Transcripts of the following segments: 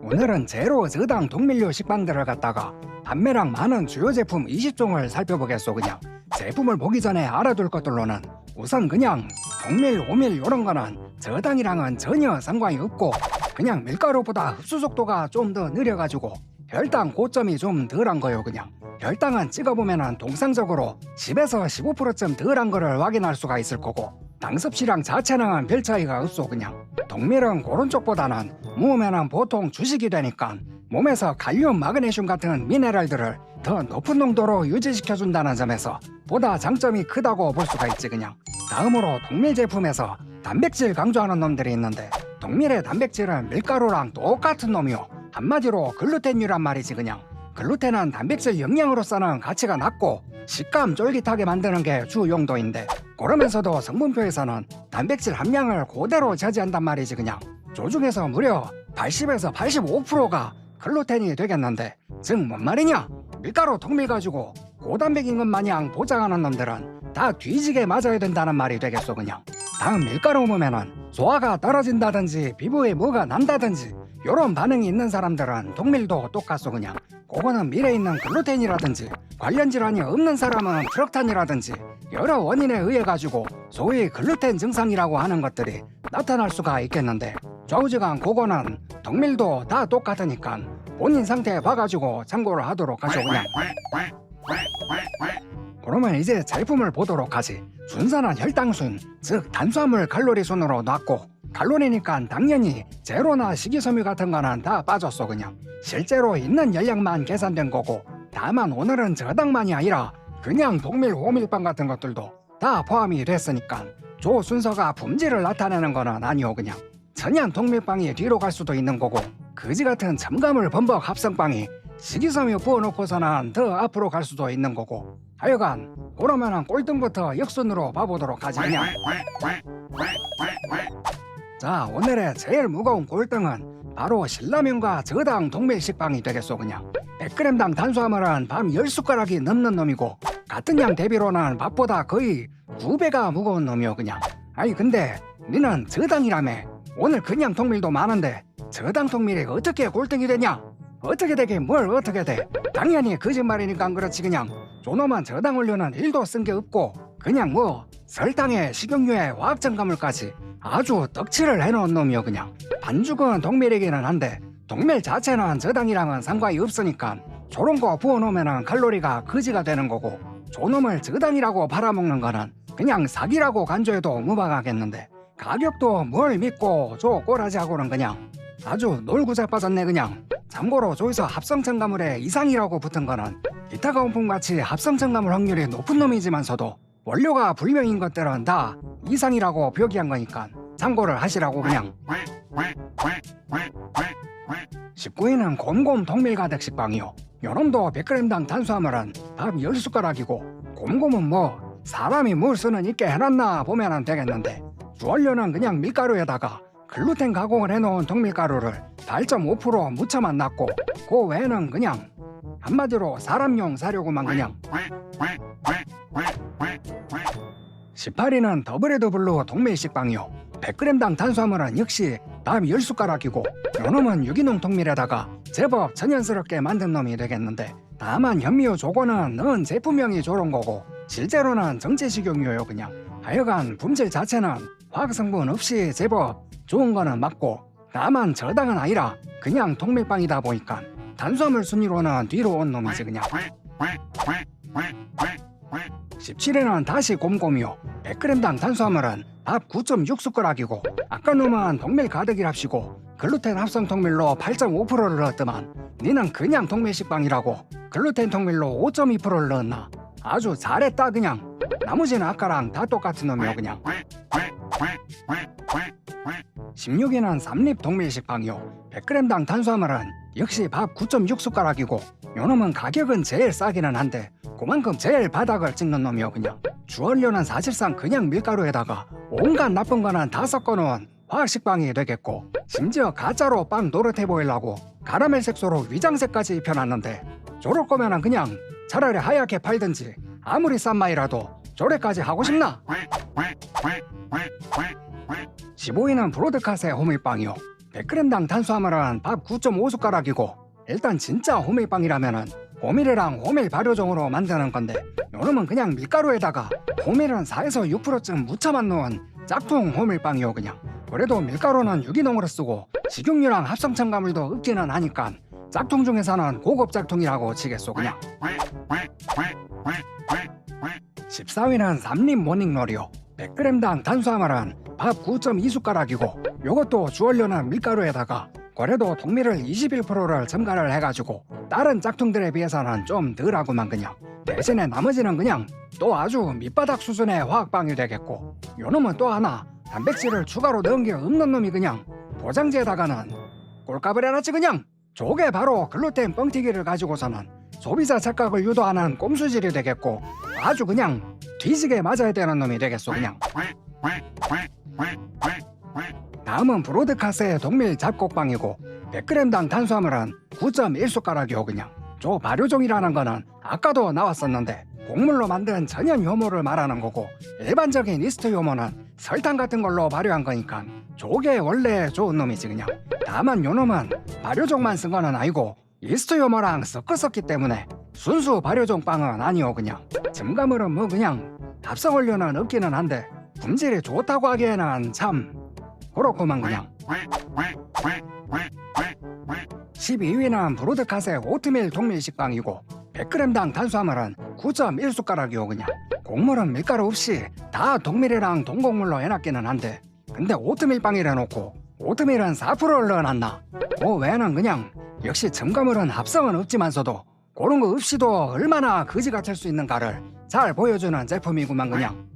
오늘은 제로 저당 동밀류 식빵들을 갖다가 판매량 많은 주요 제품 20종을 살펴보겠소 그냥. 제품을 보기 전에 알아둘 것들로는 우선 그냥 동밀, 오밀 요런 거는 저당이랑은 전혀 상관이 없고 그냥 밀가루보다 흡수 속도가 좀 더 느려가지고 혈당 고점이 좀 덜한 거요 그냥. 혈당은 찍어보면은 동상적으로 10에서 15%쯤 덜한 거를 확인할 수가 있을 거고 당섭시량 자체는 별 차이가 없소 그냥. 동밀은 그런 쪽보다는 모으면은 보통 주식이 되니까 몸에서 칼륨, 마그네슘 같은 미네랄들을 더 높은 농도로 유지시켜준다는 점에서 보다 장점이 크다고 볼 수가 있지 그냥. 다음으로 동밀 제품에서 단백질 강조하는 놈들이 있는데 동밀의 단백질은 밀가루랑 똑같은 놈이요. 한마디로 글루텐유란 말이지 그냥. 글루텐은 단백질 영양으로서는 가치가 낮고 식감 쫄깃하게 만드는 게 주 용도인데 그러면서도 성분표에서는 단백질 함량을 그대로 차지한단 말이지 그냥 조 중에서 무려 80에서 85%가 글루텐이 되겠는데 즉 뭔 말이냐? 밀가루 통밀 가지고 고단백인 것 마냥 보장하는 놈들은 다 뒤지게 맞아야 된다는 말이 되겠소 그냥 다음 밀가루 먹으면은 소화가 떨어진다든지 피부에 뭐가 난다든지 요런 반응이 있는 사람들은 동밀도 똑같소 그냥 그거는 밀에 있는 글루텐이라든지 관련 질환이 없는 사람은 프럭탄이라든지 여러 원인에 의해 가지고 소위 글루텐 증상이라고 하는 것들이 나타날 수가 있겠는데 좌우지간 그거는 동밀도 다 똑같으니까 본인 상태 봐가지고 참고를 하도록 하죠 그냥. 그러면 이제 제품을 보도록 하지. 순서는 혈당순 즉 탄수화물 칼로리 순으로 놨고 칼로리니까 당연히 제로나 식이섬유 같은 거는 다 빠졌어 그냥. 실제로 있는 열량만 계산된 거고 다만 오늘은 저당만이 아니라 그냥 동밀 호밀빵 같은 것들도 다 포함이 됐으니까 조 순서가 품질을 나타내는 거는 아니오 그냥 천연 동밀빵이 뒤로 갈 수도 있는 거고 그지 같은 첨가물 범벅 합성빵이 식이섬유 부어놓고서는 더 앞으로 갈 수도 있는 거고 하여간 그러면은 꼴등부터 역순으로 봐보도록 하지 그냥 자 오늘의 제일 무거운 꼴등은 바로 신라면과 저당 동밀 식빵이 되겠소 그냥. 100g당 탄수화물은 밤 10숟가락이 넘는 놈이고 같은 양 대비로는 밥보다 거의 2배가 무거운 놈이요 그냥. 아니 근데 니는 저당이라며 오늘 그냥 통밀도 많은데 저당 통밀이 어떻게 꼴등이 되냐? 어떻게 되게 뭘 어떻게 돼? 당연히 거짓말이니까 그렇지 그냥. 조놈은 저당 원료는 1도 쓴 게 없고 그냥 뭐 설탕에 식용유에 화학첨가물까지 아주 떡칠을 해놓은 놈이요 그냥. 반죽은 동밀이기는 한데 동밀 자체는 저당이랑은 상관이 없으니까 저런 거 부어놓으면 칼로리가 거지가 되는 거고 저놈을 저당이라고 팔아먹는 거는 그냥 사기라고 간주해도 무방하겠는데 가격도 뭘 믿고 저 꼬라지하고는 그냥 아주 놀고 자빠졌네 그냥. 참고로 저기서 합성첨 가물에 이상이라고 붙은 거는 기타 가온품같이 합성첨 가물 확률이 높은 놈이지만서도 원료가 불명인 것들은 다 이상이라고 표기한 거니까 참고를 하시라고 그냥. 19위는 곰곰 동밀 가득 식빵이요. 요놈도 100g당 탄수화물은 밥 10숟가락이고 곰곰은 뭐 사람이 뭘 쓰는 있게 해놨나 보면 되겠는데 주원료는 그냥 밀가루에다가 글루텐 가공을 해놓은 동밀가루를 8.5% 묻혀만 놨고 그 외에는 그냥 한마디로 사람용 사료구만 그냥. 18위는 더블에드블루 동밀 식빵이요. 100g당 탄수화물은 역시 밥 10숟가락이고 요놈은 유기농 통밀에다가 제법 천연스럽게 만든 놈이 되겠는데 다만 현미유 조고는 넣은 제품명이 저런 거고 실제로는 정체식용유예요 그냥. 하여간 품질 자체는 화학성분 없이 제법 좋은 거는 맞고 다만 저당은 아니라 그냥 통밀빵이다 보니까 탄수화물 순위로는 뒤로 온 놈이지 그냥. 17회는 다시 곰곰이요. 100g당 탄수화물은 밥 9.6숟가락이고 아까 놈은 동밀 가득이랍시고 글루텐 합성 통밀로 8.5%를 넣었더만 니는 그냥 동밀 식빵이라고 글루텐 통밀로 5.2%를 넣었나? 아주 잘했다 그냥. 나머지는 아까랑 다 똑같은 놈이요 그냥 16위는 삼립 동밀 식 빵이요 100g당 탄수화물은 역시 밥 9.6숟가락이고 요놈은 가격은 제일 싸기는 한데 그만큼 제일 바닥을 찍는 놈이요 그냥 주원료는 사실상 그냥 밀가루에다가 온갖 나쁜 거는 다 섞어놓은 화학식빵이 되겠고 심지어 가짜로 빵 노릇해 보이려고 카라멜 색소로 위장색까지 입혀놨는데 저럴 거면 은 그냥 차라리 하얗게 팔든지 아무리 싼 마이라도 저래까지 하고 싶나? 15위는 브로드카세 호밀빵이요. 100g당 탄수화물은 밥 9.5숟가락이고 일단 진짜 호밀빵이라면은 호밀이랑 호밀 발효종으로 만드는 건데 요놈은 그냥 밀가루에다가 호밀은 4에서 6%쯤 묻혀만 놓은 짝퉁 호밀빵이요 그냥. 그래도 밀가루는 유기농으로 쓰고 식용유랑 합성 첨가물도 없기는 하니까 짝퉁 중에서는 고급 짝퉁이라고 치겠소 그냥. 14위는 삼립 모닝놀이요 100g당 탄수화물은 밥 9.2숟가락이고 요것도 주원료는 밀가루에다가 그래도 동밀을 21%를 첨가를 해가지고 다른 짝퉁들에 비해서는 좀 덜하구만 그냥. 대신에 나머지는 그냥 또 아주 밑바닥 수준의 화학빵이 되겠고 요 놈은 또 하나 단백질을 추가로 넣은 게 없는 놈이 그냥 포장지에다가는 꼴값을 해놨지 그냥. 저게 바로 글루텐 뻥튀기를 가지고서는 소비자 착각을 유도하는 꼼수질이 되겠고 아주 그냥 뒤지게 맞아야 되는 놈이 되겠소 그냥. 다음은 브로드카스의 동밀 잡곡빵이고 100g당 탄수화물은 9.1숟가락이요 그냥. 저 발효종이라는 거는 아까도 나왔었는데 곡물로 만든 천연 효모를 말하는 거고 일반적인 이스트 효모는 설탕 같은 걸로 발효한 거니까 저게 원래 좋은 놈이지 그냥. 다만 요 놈은 발효종만 쓴 거는 아니고 이스트 효모랑 섞었었기 때문에 순수 발효종 빵은 아니요 그냥. 첨가물은 뭐 그냥 합성 원료는 없기는 한데 품질이 좋다고 하기에는 참 그렇구만 그냥. 12위는 브로드카세 오트밀 동밀 식빵이고 100g당 탄수화물은 9.1숟가락이요 그냥. 곡물은 밀가루 없이 다 동밀이랑 동곡물로 해놨기는 한데 근데 오트밀 빵이라 놓고 오트밀은 4%를 넣어놨나? 그 외에는 그냥 역시 첨가물은 합성은 없지만서도 그런 거 없이도 얼마나 거지 같을 수 있는가를 잘 보여주는 제품이구만 그냥.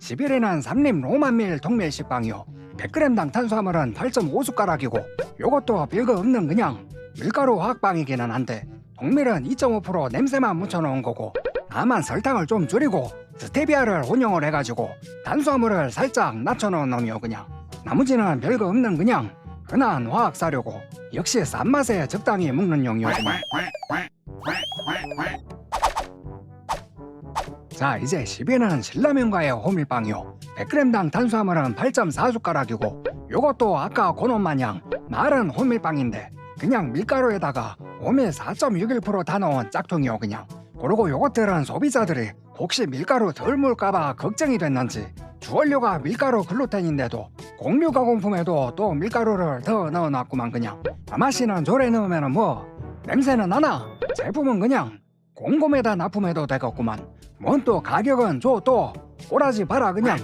11위는 삼림 로만밀 동밀 식빵이요. 100g당 탄수화물은 8.5숟가락이고 요것도 별거 없는 그냥 밀가루 화학빵이기는 한데 동밀은 2.5% 냄새만 묻혀놓은 거고 다만 설탕을 좀 줄이고 스테비아를 혼용을 해가지고 탄수화물을 살짝 낮춰놓은 놈이요 그냥. 나머지는 별거 없는 그냥 흔한 화학 사료고 역시 싼 맛에 적당히 먹는 그냥 자 이제 10위는 신라면과의 호밀빵이요. 100g당 탄수화물은 8.4숟가락이고 요것도 아까 고놈 마냥 마른 호밀빵인데 그냥 밀가루에다가 호밀 4.61%다 넣은 짝퉁이요 그냥. 그리고 요것들은 소비자들이 혹시 밀가루 덜 물까봐 걱정이 됐는지 주원료가 밀가루 글루텐인데도 곡류 가공품에도 또 밀가루를 더 넣어놨구만 그냥. 맛이는 조래 넣으면 뭐 냄새는 나나? 제품은 그냥 곰곰에다 납품해도 되겠구만. 뭔 또 가격은 줘 또. 꼬라지 봐라 그냥.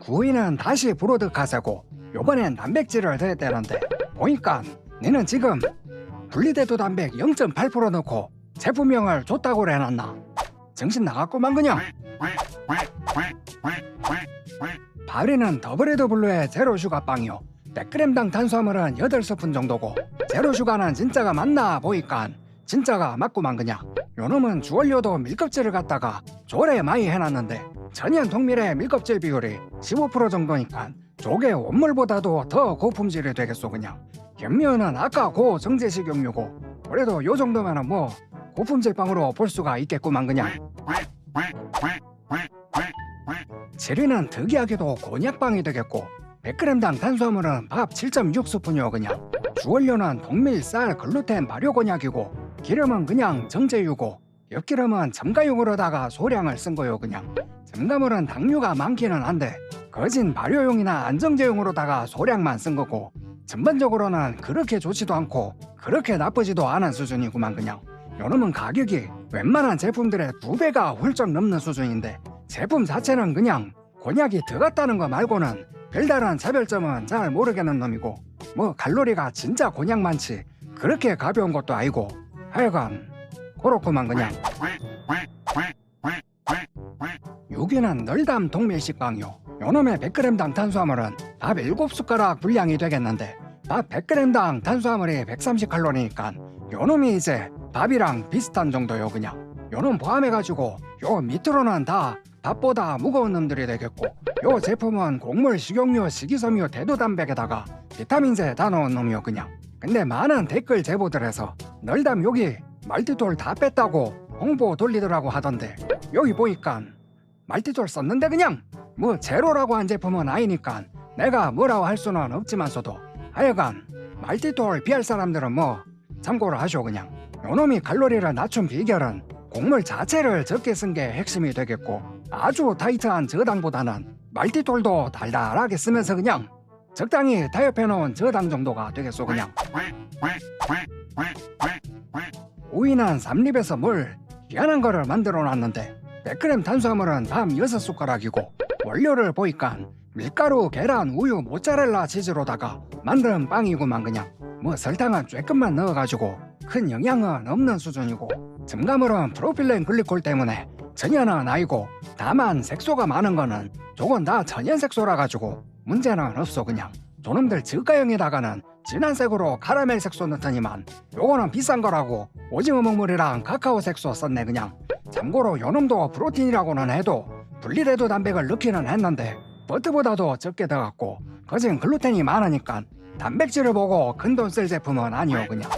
9위는 다시 브로드카세고 요번엔 단백질을 더했다는데. 보니까 니는 지금 분리대도 단백 0.8% 넣고 제품명을 줬다고 해놨나 정신 나갔구만 그냥. 바리는 더블헤드 블루의 제로 슈가 빵이요. 100g당 탄수화물은 8스푼 정도고 제로 슈가는 진짜가 맞나 보니까 진짜가 맞구만 그냥. 요놈은 주원료도 밀껍질을 갖다가 조래 많이 해놨는데 천연 동밀의 밀껍질 비율이 15% 정도니까 조개 원물보다도 더 고품질이 되겠소 그냥. 현미은은 아까 고 정제식용유고 그래도 요 정도면은 뭐 고품질 빵으로 볼 수가 있겠구만 그냥. 7위는 특이하게도 곤약빵이 되겠고 100g당 탄수화물은 밥 7.6스푼이요 그냥. 주원료는 동밀, 쌀, 글루텐, 발효 곤약이고 기름은 그냥 정제유고 엽기름은 첨가용으로다가 소량을 쓴 거요 그냥. 첨가물은 당류가 많기는 한데 거진 발효용이나 안정제용으로다가 소량만 쓴 거고 전반적으로는 그렇게 좋지도 않고 그렇게 나쁘지도 않은 수준이구만 그냥 요놈은 가격이 웬만한 제품들의 두 배가 훌쩍 넘는 수준인데 제품 자체는 그냥 곤약이 들어갔다는 거 말고는 별다른 차별점은 잘 모르겠는 놈이고 뭐 칼로리가 진짜 곤약 많지 그렇게 가벼운 것도 아니고 하여간 그렇구만 그냥. 6위는 널담 동밀식빵요. 요놈의 100g당 탄수화물은 밥 7숟가락 분량이 되겠는데 밥 100g당 탄수화물이 130칼로리니까 요놈이 이제 밥이랑 비슷한 정도요 그냥. 요놈 포함해가지고 요 밑으로는 다 밥보다 무거운 놈들이 되겠고 요 제품은 곡물, 식용유, 식이섬유, 대두단백에다가 비타민제 다 넣은 놈이요 그냥. 근데 많은 댓글 제보들에서 널담 여기 말티톨 다 뺐다고 홍보 돌리더라고 하던데 여기 보니까 말티톨 썼는데 그냥 뭐 제로라고 한 제품은 아니니까 내가 뭐라고 할 수는 없지만서도 하여간 말티톨 비할 사람들은 뭐 참고로 하쇼 그냥. 요놈이 칼로리를 낮춘 비결은 곡물 자체를 적게 쓴 게 핵심이 되겠고 아주 타이트한 저당보다는 말티톨도 달달하게 쓰면서 그냥 적당히 타협해 놓은 저당 정도가 되겠소 그냥. 오이는 삼립에서 물 희한한 거를 만들어 놨는데 100g 탄수화물은 밤 6숟가락이고 원료를 보니까 밀가루, 계란, 우유, 모짜렐라 치즈로다가 만든 빵이구만 그냥. 뭐 설탕은 조금만 넣어가지고 큰 영향은 없는 수준이고 첨가물은 프로필렌 글리콜 때문에 전혀는 아니고 다만 색소가 많은 거는 저건 다 천연 색소라 가지고 문제는 없어 그냥. 저놈들 저가형에다가는 진한 색으로 카라멜 색소 넣더니만 요거는 비싼 거라고 오징어 먹물이랑 카카오 색소 썼네 그냥. 참고로 요놈도 프로틴이라고는 해도 분리대도 단백을 넣기는 했는데 버터보다도 적게 들어갔고 거진 글루텐이 많으니까 단백질을 보고 큰 돈 쓸 제품은 아니요 그냥.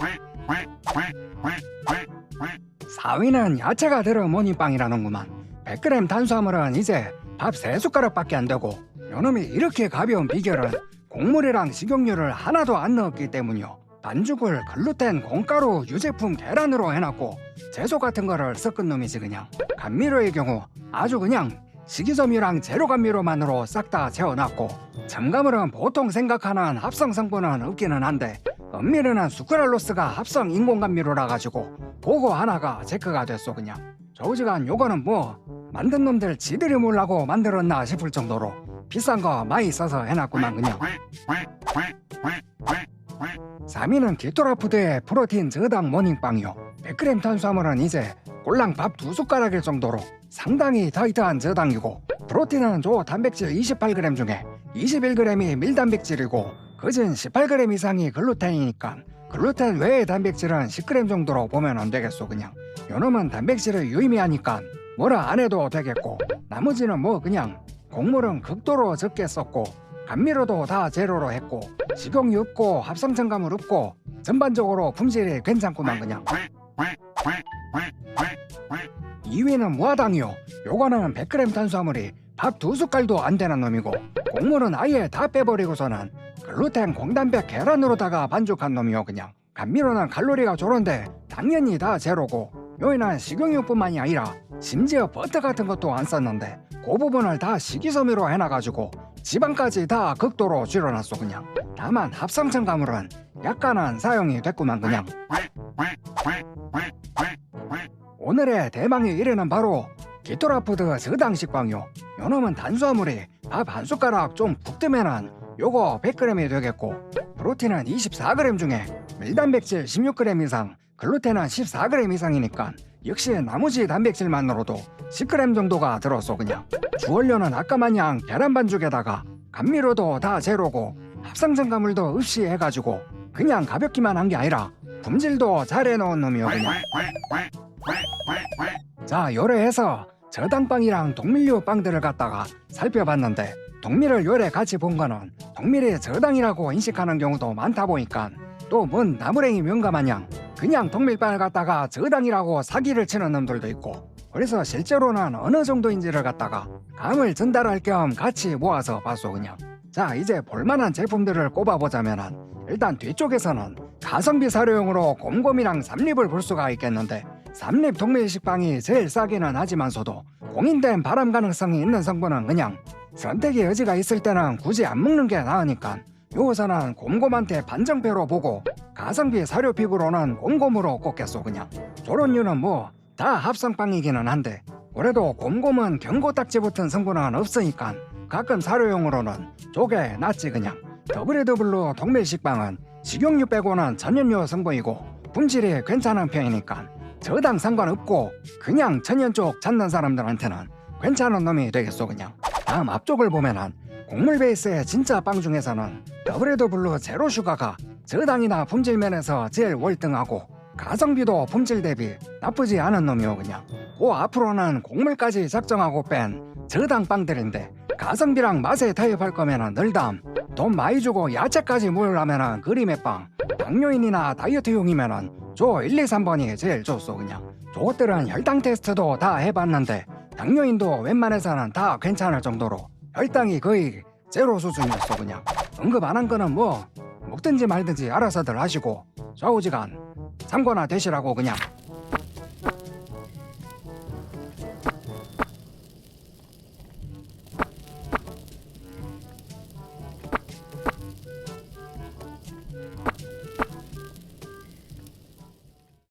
4위는 야채가 들어 모닝빵이라는구만. 100g 탄수화물은 이제 밥 3숟가락밖에 안 되고 요놈이 이렇게 가벼운 비결은 곡물이랑 식용유를 하나도 안 넣었기 때문이요 반죽을 글루텐, 콩가루, 유제품, 계란으로 해놨고 채소 같은 거를 섞은 놈이지 그냥. 감미료의 경우 아주 그냥 식이섬유랑 제로 감미료만으로 싹 다 채워놨고 첨가물은 보통 생각하는 합성 성분은 없기는 한데 엄밀히는 수크랄로스가 합성 인공 감미료라 가지고 그거 하나가 체크가 됐어 그냥. 저우지간 요거는 뭐 만든 놈들 지들이 몰라고 만들었나 싶을 정도로 비싼 거 많이 써서 해놨구만 그냥. 3위는 키토라푸드의 프로틴 저당 모닝빵이요. 100g 탄수화물은 이제 꼴랑 밥 두 숟가락일 정도로 상당히 타이트한 저당이고 프로틴은 조 단백질 28g 중에 21g이 밀단백질이고 그진 18g 이상이 글루텐이니까 글루텐 외의 단백질은 10g 정도로 보면 안 되겠소 그냥. 요놈은 단백질을 유의미하니까 뭐라 안 해도 되겠고 나머지는 뭐 그냥 곡물은 극도로 적게 썼고 감미료도 다 제로로 했고 식용유 없고 합성 첨가물 없고 전반적으로 품질이 괜찮구만 그냥 2위는 무화당이요. 요거는 100g 탄수화물이 밥 두 숟갈도 안 되는 놈이고 곡물은 아예 다 빼버리고서는 글루텐, 공단백, 계란으로다가 반죽한 놈이요 그냥. 감미료는 칼로리가 좋은데 당연히 다 제로고 요이는 식용유뿐만이 아니라 심지어 버터 같은 것도 안 썼는데 그 부분을 다 식이섬유로 해놔가지고 지방까지 다 극도로 줄여놨어 그냥. 다만 합성 첨가물은 약간은 사용이 됐구만 그냥 오늘의 대망의 1위는 바로 기토라푸드 저당 식빵요. 요놈은 탄수화물이 밥 한 숟가락 좀 붓으면은 요거 100g이 되겠고 프로틴은 24g 중에 밀단백질 16g 이상 글루텐은 14g 이상이니까 역시 나머지 단백질만으로도 10g 정도가 들었어 그냥 주원료는 아까 마냥 계란 반죽에다가 감미료도 다 제로고 합성첨가물도 없이 해가지고 그냥 가볍기만 한 게 아니라 품질도 잘 해놓은 놈이요 그냥 자 요래해서 저당빵이랑 동밀류 빵들을 갖다가 살펴봤는데 동밀을 요래 같이 본 거는 동밀이 저당이라고 인식하는 경우도 많다 보니까 또 뭔 나무랭이 명가마냥 그냥 동밀빵을 갖다가 저당이라고 사기를 치는 놈들도 있고 그래서 실제로는 어느 정도인지를 갖다가 감을 전달할 겸 같이 모아서 봤어 그냥. 자 이제 볼만한 제품들을 꼽아보자면은 일단 뒤쪽에서는 가성비 사료용으로 곰곰이랑 삼립을 볼 수가 있겠는데 삼립 동밀 식빵이 제일 싸기는 하지만서도 공인된 발암 가능성이 있는 성분은 그냥 선택의 여지가 있을 때는 굳이 안 먹는 게 나으니까 요거서는 곰곰한테 반정표로 보고 가성비 사료픽으로는 곰곰으로 꼽겠소 그냥. 저런 류는 뭐 다 합성빵이기는 한데 그래도 곰곰은 경고딱지 붙은 성분은 없으니까 가끔 사료용으로는 조개 낫지 그냥. 더블에더블로 동밀식빵은 식용유 빼고는 천연유 성분이고 품질이 괜찮은 편이니까 저당 상관없고 그냥 천연 쪽 찾는 사람들한테는 괜찮은 놈이 되겠소 그냥. 다음 앞쪽을 보면은 곡물 베이스의 진짜 빵 중에서는 더블에더블로 제로 슈가가 저당이나 품질 면에서 제일 월등하고 가성비도 품질 대비 나쁘지 않은 놈이요 그냥. 그 앞으로는 곡물까지 작정하고 뺀 저당 빵들인데 가성비랑 맛에 타협할 거면은 늘담 돈 많이 주고 야채까지 모으려면은 그림의 빵 당뇨인이나 다이어트용이면은 저 1, 2, 3번이 제일 좋소 그냥. 저것들은 혈당 테스트도 다 해봤는데 당뇨인도 웬만해서는 다 괜찮을 정도로 혈당이 거의 제로 수준이었어 그냥. 응급 안 한 거는 뭐 먹든지 말든지 알아서들 하시고 좌우지간 참고나 되시라고 그냥